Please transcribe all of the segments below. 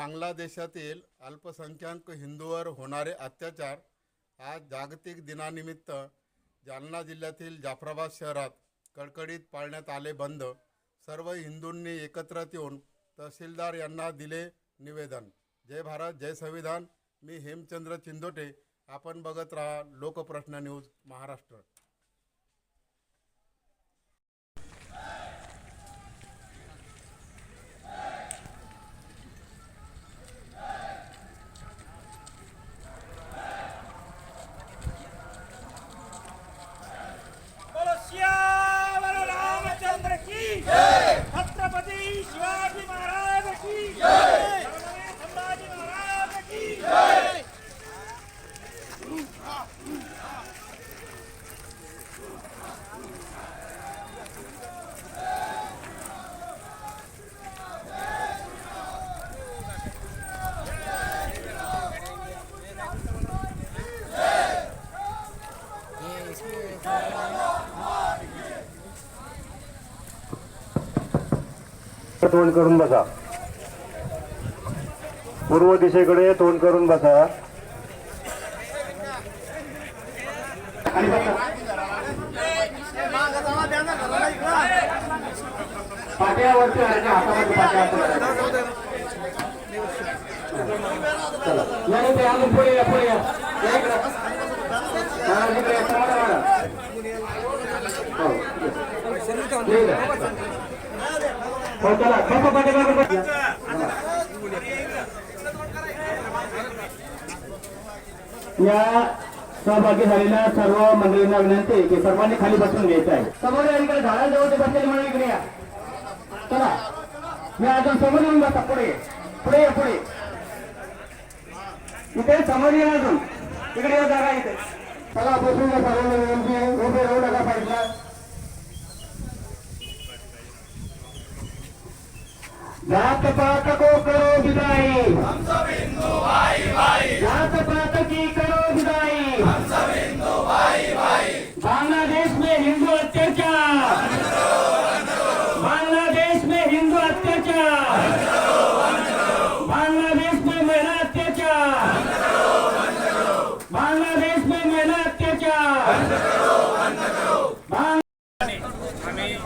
बांगलादेशातील अल्पसंख्याक हिंदूवर होणारे अत्याचार आज जागतिक दिनानिमित्त जालना जिल्ह्यातील जाफराबाद शहरात कडकडीत पाळण्यात आले बंद. सर्व हिंदूंनी एकत्र येऊन तहसीलदार यांना दिले निवेदन. जय भारत जय संविधान. मी हेमचंद्र चिंदोटे. आपण बघत राहा लोकप्रश्न न्यूज महाराष्ट्र बोलो श्यामल रामचंद्र की छत्रपती शिवाजी महाराज की छत्रपती संभाजी महाराज की तोंड करून बसा. पूर्व दिशेकडे तोंड करून बसा. पुढे पुढे का? हातामध्ये पाट्या असतात. चला. या इकडे, अजून पुढे या पुढे या या इकडे. महाराज इकडे या, चला, महाराज. हो, हो चला या सहभागी झालेल्या सर्व मंडळींना विनंती आहे की सर्वांनी खाली बसून घ्यायचं आहे. समोर या इकडे झाडाजवळ ते बसलेले म्हणून इकडे या. चला. या अजून समोर येऊन बसा. पुढे ये. पुढे या पुढे इथे समोर या अजून. इकडे या जागा इथे. चला बसून घ्या सर्व विनंती आहे उभे राहू नका पाहिजे जात पात को करो विदाई। जात पात की करो विदाई। बांग्लादेश में हिंदू अत्याचार। बांग्लादेश में हिंदू अत्याचार। बांग्लादेश में महिला अत्याचार। बांग्लादेश में महिला अत्याचार बांग- आम्ही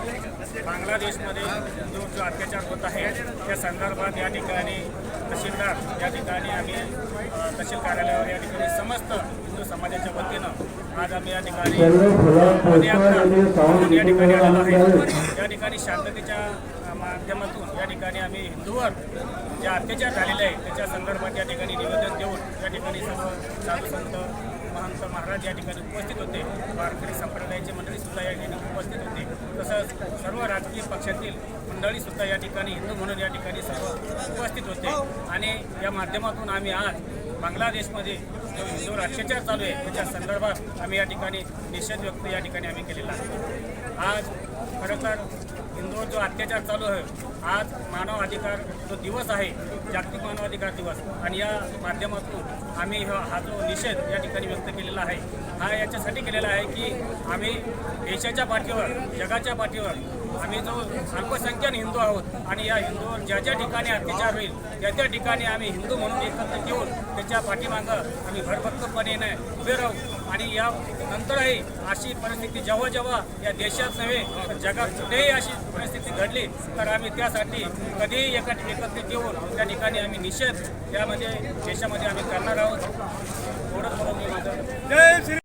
बांगलादेशमध्ये जो जो अत्याचार होत आहे त्या संदर्भात या ठिकाणी तहसीलदार या ठिकाणी आम्ही तहसील कार्यालयावर या ठिकाणी समस्त हिंदू समाजाच्या वतीनं आज आम्ही या ठिकाणी या ठिकाणी आलेलो आहे या ठिकाणी शांततेच्या माध्यमातून या ठिकाणी आम्ही हिंदूवर जे अत्याचार झालेले आहे त्याच्या संदर्भात या ठिकाणी निवेदन देऊन या ठिकाणी सर्व साधू संत महंत महाराज या ठिकाणी उपस्थित होते वारकरी संप्रदायाचे मंडळी सुद्धा या ठिकाणी उपस्थित होते तसंच सर्व राजकीय पक्षातील मंडळी सुद्धा या ठिकाणी हिंदू म्हणून या ठिकाणी सर्व उपस्थित होते. आणि या माध्यमातून आम्ही आज बांगलादेशमध्ये जो हिंदूवर अत्याचार चालू आहे त्याच्या संदर्भात आम्ही या ठिकाणी निषेध व्यक्त या ठिकाणी आम्ही केलेला आहे. आज खरं तर हिंदूवर जो अत्याचार चालू आहे आज मानव अधिकार जो दिवस आहे जागतिक मानवाधिकार दिवस आणि या माध्यमातून आम्ही हा हा जो निषेध या ठिकाणी व्यक्त केलेला आहे हा याच्यासाठी केलेला आहे की आम्ही देशाच्या पाठीवर जगाच्या पाठीवर आम्ही जो अल्पसंख्याक हिंदू आहोत आणि या हिंदूवर ज्या ज्या ठिकाणी अत्याचार होईल त्या त्या ठिकाणी आम्ही हिंदू म्हणून एकत्र येऊन त्याच्या पाठीमागं आम्ही भरभक्तपणे उभे राहू. आणि या नंतरही अशी परिस्थिती जेव्हा जेव्हा या देशात नव्हे तर जगात कुठेही अशी परिस्थिती घडली तर आम्ही त्यासाठी कधीही एका एकत्रित येऊन त्या ठिकाणी आम्ही निषेध त्यामध्ये देशामध्ये आम्ही करणार आहोत. एवढंच म्हणून मी माझं